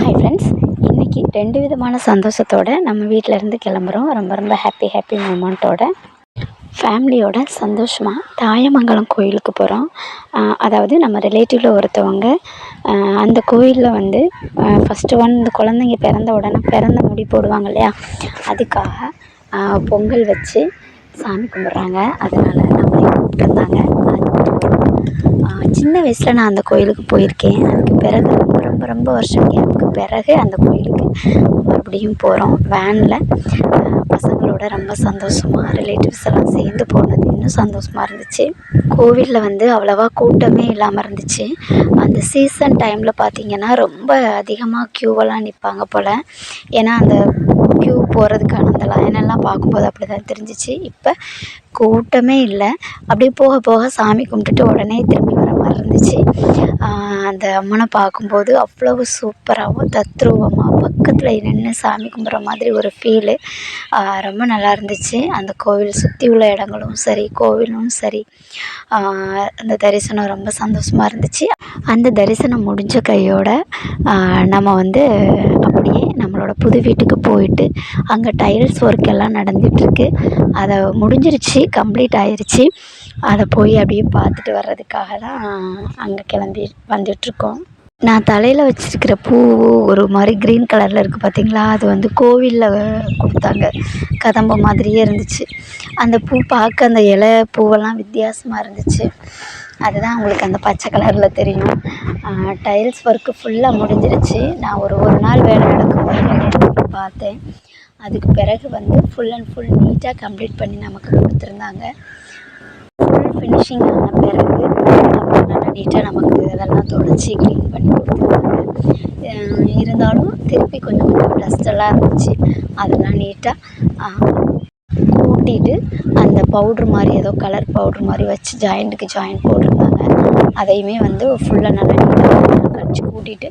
Hi friends இன்றைக்கி ரெண்டு விதமான சந்தோஷத்தோட நம்ம வீட்டில் இருந்து கிளம்புறோம். ரொம்ப ரொம்ப ஹாப்பி ஹாப்பி மூமெண்ட்டோட ஃபேமிலியோட சந்தோஷமாக தாயமங்கலம் கோயிலுக்கு போகிறோம் அதாவது நம்ம ரிலேட்டிவில் ஒருத்தவங்க அந்த கோயிலில் வந்து ஃபஸ்ட்டு ஒன் இந்த குழந்தைங்க பிறந்த உடனே பிறந்த முடி போடுவாங்க இல்லையா? அதுக்காக பொங்கல் வச்சு சாமி கும்பிட்றாங்க. அதனால் நம்மளையும் கூப்பிட்டுருந்தாங்க சின்ன வயசில் நான் அந்த கோயிலுக்கு போயிருக்கேன். அதுக்கு பிறகு ரொம்ப ரொம்ப ரொம்ப வருஷம் கேப் பிறகு அந்த கோயிலுக்கு மறுபடியும் போகிறோம் வேனில் பசங்களோட ரொம்ப சந்தோஷமாக ரிலேட்டிவ்ஸ் எல்லாம் சேர்ந்து போனது இன்னும் சந்தோஷமாக இருந்துச்சு. கோவிலில் வந்து அவ்வளோவா கூட்டமே இல்லாமல் இருந்துச்சு. அந்த சீசன் டைமில் பார்த்திங்கன்னா ரொம்ப அதிகமாக க்யூவெல்லாம் நிற்பாங்க போல். ஏன்னா அந்த க்யூ போகிறதுக்கான அந்த லைனெல்லாம் பார்க்கும்போது அப்படி தான் தெரிஞ்சிச்சு. இப்போ கூட்டமே இல்லை. அப்படியே போக போக சாமி கும்பிட்டுட்டு உடனே திரும்பி மாதிரி இருந்துச்சு. அந்த அம்மனை பார்க்கும்போது அவ்வளவு சூப்பராகவும் தத்ரூபமாக பக்கத்தில் நின்று சாமி கும்பிட்ற மாதிரி ஒரு ஃபீலு ரொம்ப நல்லா இருந்துச்சு. அந்த கோவில் சுற்றி உள்ள இடங்களும் சரி கோவிலும் சரி அந்த தரிசனம் ரொம்ப சந்தோஷமாக இருந்துச்சு. அந்த தரிசனம் முடிஞ்ச கையோட நம்ம வந்து அப்படியே நம்மளோட புது வீட்டுக்கு போயிட்டு அங்கே டைல்ஸ் ஒர்க் எல்லாம் நடந்துகிட்ருக்கு அதை முடிஞ்சிருச்சு கம்ப்ளீட் ஆயிடுச்சு அதை போய் அப்படியே பார்த்துட்டு வர்றதுக்காக தான் அங்கே கிளம்பி வந்துட்டுருக்கோம். நான் தலையில் வச்சிருக்கிற பூ ஒரு மாதிரி க்ரீன் கலரில் இருக்குது பார்த்தீங்களா அது வந்து கோவிலில் கொடுத்தாங்க. கதம்பம் மாதிரியே இருந்துச்சு. அந்த பூ பார்க்க அந்த இலை பூவெல்லாம் வித்தியாசமாக இருந்துச்சு. அதுதான் உங்களுக்கு அந்த பச்சை கலரில் தெரியும். டைல்ஸ் ஒர்க்கு ஃபுல்லாக முடிஞ்சிருச்சு. நான் ஒரு ஒரு நாள் வேலை நடக்கும்போது பார்த்தேன். அதுக்கு பிறகு வந்து ஃபுல் அண்ட் ஃபுல் நீட்டாக கம்ப்ளீட் பண்ணி நமக்கு கொடுத்துருந்தாங்க. ஃபினிஷிங் ஆன பிறகு அப்புறம் நல்லா நீட்டாக நமக்கு அதெல்லாம் தொடச்சி க்ளீன் பண்ணி கொடுத்துருந்தாங்க இருந்தாலும் திருப்பி கொஞ்சம் கொஞ்சம் டஸ்டெல்லாம் இருந்துச்சு. அதெல்லாம் நீட்டாக கூட்டிட்டு அந்த பவுட்ரு மாதிரி ஏதோ கலர் பவுட்ரு மாதிரி வச்சு ஜாயிண்ட்டுக்கு ஜாயிண்ட் போட்டிருந்தாங்க. அதையுமே வந்து ஃபுல்லாக நல்லா நீட்டாக கடிச்சு கூட்டிட்டு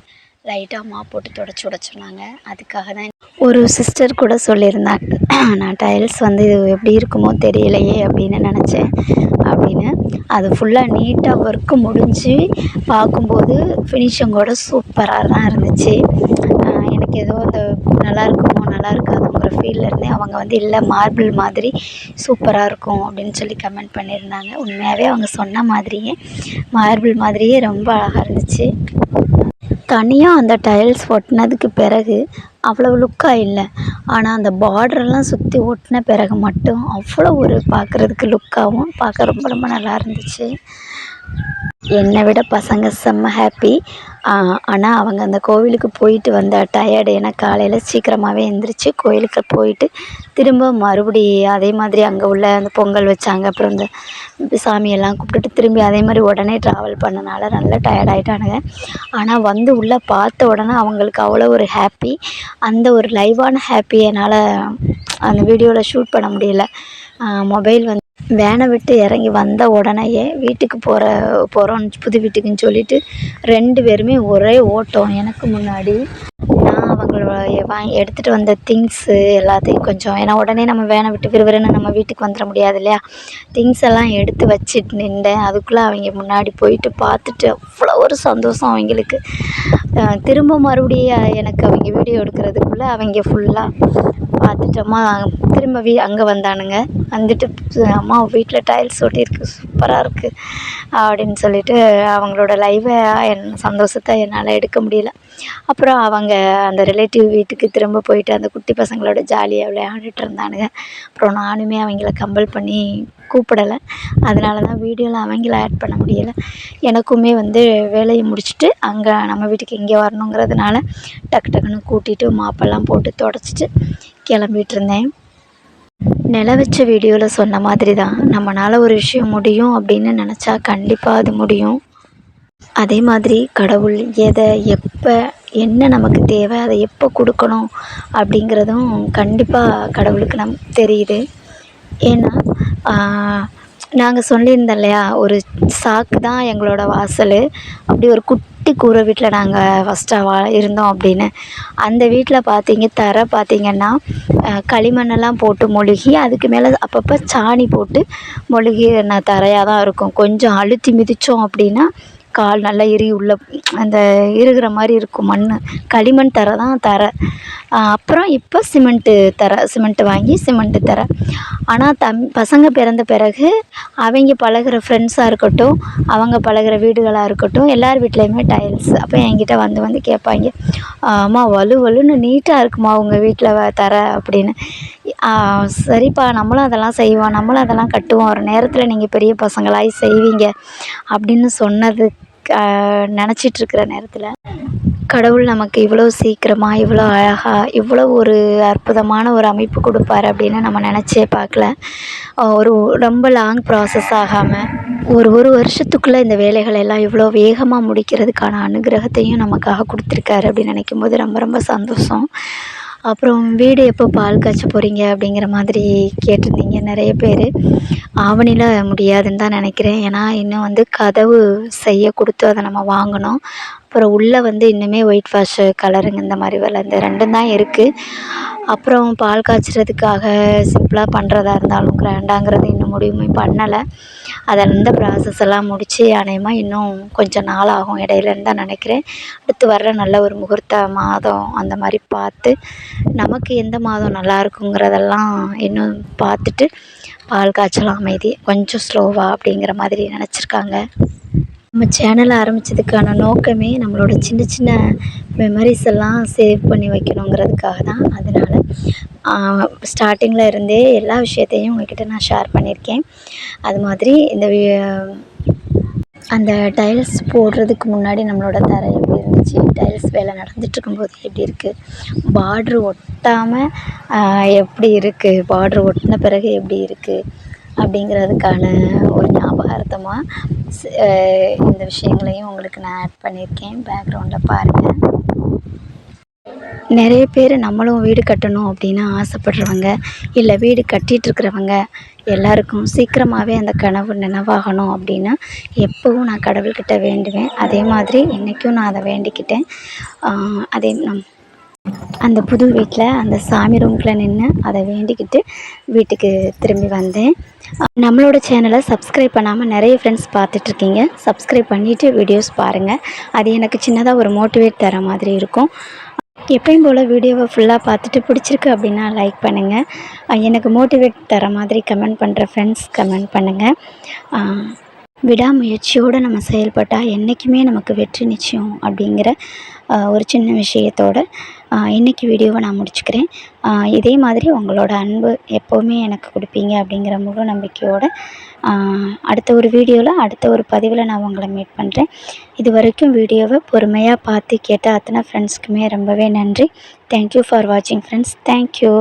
லைட்டாக மாப் போட்டு தொடச்சி விட சொன்னாங்க அதுக்காக தான் ஒரு சிஸ்டர் கூட சொல்லியிருந்தாங்க. நான் டைல்ஸ் வந்து இது எப்படி இருக்குமோ தெரியலையே அப்படின்னு நினச்சேன். அப்படின்னு. அது ஃபுல்லாக நீட்டாக ஒர்க்கு முடிஞ்சு பார்க்கும்போது ஃபினிஷிங்கோட சூப்பராக தான் இருந்துச்சு. எனக்கு ஏதோ அந்த நல்லா இருக்குமோ நல்லா இருக்காதுங்கிற ஃபீலில் இருந்தேன். அவங்க வந்து இல்லை மார்பிள் மாதிரி சூப்பராக இருக்கும் அப்படின்னு சொல்லி கமெண்ட் பண்ணியிருந்தாங்க. உண்மையாகவே அவங்க சொன்ன மாதிரியே மார்பிள் மாதிரியே ரொம்ப அழகாக இருந்துச்சு. தனியாக அந்த டைல்ஸ் ஒட்டினதுக்கு பிறகு அவ்வளவு லுக்காக இல்லை. ஆனால் அந்த பார்டரெல்லாம் சுற்றி ஒட்டின பிறகு மட்டும் அவ்வளோ ஒரு பார்க்குறதுக்கு லுக்காகவும் பார்க்க ரொம்ப ரொம்ப நல்லா இருந்துச்சு. என்னை விட பசங்க செம்ம ஹாப்பி ஆனால் அவங்க அந்த கோவிலுக்கு போயிட்டு வந்த டயர்டு ஏன்னா காலையில் சீக்கிரமாகவே எந்திரிச்சு கோயிலுக்கு போயிட்டு திரும்ப மறுபடி அதே மாதிரி அங்கே உள்ள அந்த பொங்கல் வச்சாங்க. அப்புறம் இந்த சாமியெல்லாம் கூப்பிட்டுட்டு திரும்பி அதே மாதிரி உடனே ட்ராவல் பண்ணனால நல்லா டயர்ட் ஆகிட்டானுங்க ஆனால் வந்து உள்ளே பார்த்த உடனே அவங்களுக்கு அவ்வளோ ஒரு ஹாப்பி அந்த ஒரு லைவான ஹாப்பி என்னால் அந்த வீடியோவில் ஷூட் பண்ண முடியல. மொபைல் வந்து வேனை விட்டு இறங்கி வந்த உடனேயே வீட்டுக்கு போகிற போகிறோம் புது வீட்டுக்குன்னு சொல்லிட்டு ரெண்டு பேருமே ஒரே ஓட்டம். எனக்கு முன்னாடி நான் அவங்களோட வாங்கி எடுத்துகிட்டு வந்த திங்ஸு எல்லாத்தையும் கொஞ்சம் ஏன்னா உடனே நம்ம வேனை விட்டு விறுவிறுன்னு நம்ம வீட்டுக்கு வந்துட முடியாது இல்லையா? திங்ஸ் எல்லாம் எடுத்து வச்சுட்டு நின்றேன். அதுக்குள்ளே அவங்க முன்னாடி போயிட்டு பார்த்துட்டு அவ்வளோ ஒரு சந்தோஷம் அவங்களுக்கு. திரும்ப மறுபடியும் எனக்கு அவங்க வீடியோ எடுக்கிறதுக்குள்ளே அவங்க ஃபுல்லாக பார்த்துட்டோமா? திரும்ப வீ அங்கே வந்தானுங்க. வந்துட்டு அம்மா வீட்டில் டைல்ஸ் ஒட்டியிருக்கு. சூப்பராக இருக்குது அப்படின்னு சொல்லிட்டு அவங்களோட லைவை என் சந்தோஷத்தை என்னால் எடுக்க முடியல. அப்புறம் அவங்க அந்த ரிலேட்டிவ் வீட்டுக்கு திரும்ப போயிட்டு அந்த குட்டி பசங்களோட ஜாலியாக விளையாண்டுட்டு இருந்தானுங்க. அப்புறம் நானுமே அவங்கள கம்பல் பண்ணி கூப்பிடலை. அதனால தான் வீடியோவில் அவங்கள ஆட் பண்ண முடியலை. எனக்குமே வந்து வேலையை முடிச்சுட்டு அங்கே நம்ம வீட்டுக்கு இங்கே வரணுங்கிறதுனால டக்கு டக்குன்னு கூட்டிகிட்டு மாப்பெல்லாம் போட்டு தொடச்சிட்டு கிளம்பிட்டு இருந்தேன் நில வச்ச வீடியோவில் சொன்ன மாதிரி தான் நம்மளால் ஒரு விஷயம் முடியும் அப்படின்னு நினச்சா கண்டிப்பாக அது முடியும். அதே மாதிரி கடவுள் எதை எப்போ என்ன நமக்கு தேவை அதை எப்போ கொடுக்கணும் அப்படிங்கிறதும் கண்டிப்பாக கடவுளுக்கு நம் தெரியுது. ஏன்னா நாங்கள் சொல்லியிருந்தோம் இல்லையா ஒரு சாக்கு தான் எங்களோட வாசல். அப்படி ஒரு குட்டி கூரை வீட்டில் நாங்கள் ஃபஸ்ட்டாக வா இருந்தோம் அப்படின்னு. அந்த வீட்டில் பார்த்தீங்க தரை பார்த்தீங்கன்னா களிமண்ணெல்லாம் போட்டு மொழுகி அதுக்கு மேலே அப்பப்போ சாணி போட்டு மொழுகின தரையாக தான் இருக்கும். கொஞ்சம் அழுத்தி மிதித்தோம் அப்படின்னா கால் நல்லா இறுகி உள்ள அந்த இறுகிற மாதிரி இருக்கும் மண். களிமண் தரை தான் தரை. அப்புறம் இப்போ சிமெண்ட்டு தரை சிமெண்ட்டு வாங்கி சிமெண்ட்டு தரை. ஆனால் தம் பசங்க பிறந்த பிறகு அவங்க பழகுற ஃப்ரெண்ட்ஸாக இருக்கட்டும் அவங்க பழகுற வீடுகளாக இருக்கட்டும் எல்லார் வீட்லேயுமே டைல்ஸ் அப்போ என்கிட்ட வந்து வந்து கேட்பாங்க அம்மா வலு வலுன்னு நீட்டாக இருக்குமா உங்கள் வீட்டில் தர? அப்படின்னு. சரிப்பா நம்மளும் அதெல்லாம் செய்வோம் நம்மளும் அதெல்லாம் கட்டுவோம். ஒரு நேரத்தில் நீங்கள் பெரிய பசங்களாகி செய்வீங்க அப்படின்னு சொன்னது நினச்சிட்ருக்குற நேரத்தில் கடவுள் நமக்கு இவ்வளோ சீக்கிரமாக இவ்வளோ அழகாக இவ்வளோ ஒரு அற்புதமான ஒரு அமைப்பு கொடுப்பாரு அப்படின்னு நம்ம நினச்சே பார்க்கல. ஒரு ரொம்ப லாங் ப்ராசஸ் ஆகாமல் ஒரு ஒரு வருஷத்துக்குள்ளே இந்த வேலைகள் எல்லாம் இவ்வளோ வேகமாக முடிக்கிறதுக்கான அனுகிரகத்தையும் நமக்காக கொடுத்துருக்காரு அப்படின்னு நினைக்கும் போது ரொம்ப ரொம்ப சந்தோஷம். அப்புறம் வீடு எப்போ பால் காய்ச்ச போகிறீங்க அப்படிங்கிற மாதிரி கேட்டிருந்தீங்க நிறைய பேர். ஆவணியில் முடியாதுன்னு தான் நினைக்கிறேன். ஏன்னா இன்னும் வந்து கதவு செய்ய கொடுத்து அதை நம்ம வாங்கணும். அப்புறம் உள்ளே வந்து இன்னுமே ஒயிட் வாஷு கலருங்க இந்த மாதிரி வேலை இந்த ரெண்டும் தான் இருக்குது அப்புறம் பால் காய்ச்சறதுக்காக சிம்பிளாக பண்ணுறதா இருந்தாலும் கிராண்டாங்கிறது இன்னும் முடிவுமே பண்ணலை. அதை அந்த ப்ராசஸ் எல்லாம் முடித்து அநேகமாக இன்னும் கொஞ்சம் நாள் ஆகும் இடையிலன்னு தான் நினைக்கிறேன். அடுத்து வர்ற நல்ல ஒரு முகூர்த்த மாதம் அந்த மாதிரி பார்த்து நமக்கு எந்த மாதம் நல்லா இருக்குங்கிறதெல்லாம் இன்னும் பார்த்துட்டு பால் காய்ச்சலாம் அமைதி கொஞ்சம் ஸ்லோவாக அப்படிங்கிற மாதிரி நினச்சிருக்காங்க. நம்ம சேனல் ஆரம்பித்ததுக்கான நோக்கமே நம்மளோட சின்ன சின்ன மெமரிஸ் எல்லாம் சேவ் பண்ணி வைக்கணுங்கிறதுக்காக தான். அதனால் ஸ்டார்டிங்கில் இருந்தே எல்லா விஷயத்தையும் உங்கள்கிட்ட நான் ஷேர் பண்ணியிருக்கேன். அது மாதிரி இந்த அந்த டைல்ஸ் போடுறதுக்கு முன்னாடி நம்மளோட தரை எப்படி இருந்துச்சு டைல்ஸ் வேலை நடந்துகிட்ருக்கும்போது எப்படி இருக்குது பார்ட்ரு ஒட்டாமல் எப்படி இருக்குது பார்ட்ரு ஒட்டின பிறகு எப்படி இருக்குது அப்படிங்கிறதுக்கான ஒரு ஞாபகார்த்தமாக Eh, இந்த விஷயங்களையும் உங்களுக்கு நான் ஆட் பண்ணியிருக்கேன். பேக்ரவுண்டில் பாருங்கள் நிறைய பேர் நம்மளும் வீடு கட்டணும் அப்படின்னு ஆசைப்படுறவங்க இல்லை வீடு கட்டிகிட்ருக்குறவங்க எல்லாருக்கும் சீக்கிரமாகவே அந்த கனவு நினைவாகணும் அப்படின்னு எப்போவும் நான் கடவுள்கிட்ட வேண்டுவேன். அதே மாதிரி இன்றைக்கும் நான் அதை வேண்டிக்கிட்டேன். அதே நம் அந்த புது வீட்டில் அந்த சாமி ரூம்குள்ளே நின்று அதை வேண்டிக்கிட்டு வீட்டுக்கு திரும்பி வந்தேன். நம்மளோட சேனலை சப்ஸ்கிரைப் பண்ணாமல் நிறைய ஃப்ரெண்ட்ஸ் பார்த்துட்ருக்கீங்க. சப்ஸ்கிரைப் பண்ணிவிட்டு வீடியோஸ் பாருங்கள் அது எனக்கு சின்னதாக ஒரு மோட்டிவேட் தர மாதிரி இருக்கும். எப்பயும் போல் வீடியோவை ஃபுல்லாக பார்த்துட்டு பிடிச்சிருக்கு அப்படின்னா லைக் பண்ணுங்கள் எனக்கு மோட்டிவேட் தர மாதிரி கமெண்ட் பண்ணுற ஃப்ரெண்ட்ஸ் கமெண்ட் பண்ணுங்கள் விடாமுயற்சியோடு நம்ம செயல்பட்டால் என்றைக்குமே நமக்கு வெற்றி நிச்சயம் அப்படிங்கிற ஒரு சின்ன விஷயத்தோடு இன்றைக்கி வீடியோவை நான் முடிச்சுக்கிறேன். இதே மாதிரி உங்களோட அன்பு எப்போவுமே எனக்கு கொடுப்பீங்க அப்படிங்கிற முழு நம்பிக்கையோடு அடுத்த ஒரு வீடியோவில் அடுத்த ஒரு பதிவில் நான் உங்களை மீட் பண்ணுறேன் இது வரைக்கும் வீடியோவை பொறுமையாக பார்த்து கேட்ட அத்தனை ஃப்ரெண்ட்ஸ்க்குமே ரொம்பவே நன்றி. தேங்க்யூ ஃபார் வாட்சிங் ஃப்ரெண்ட்ஸ் தேங்க்யூ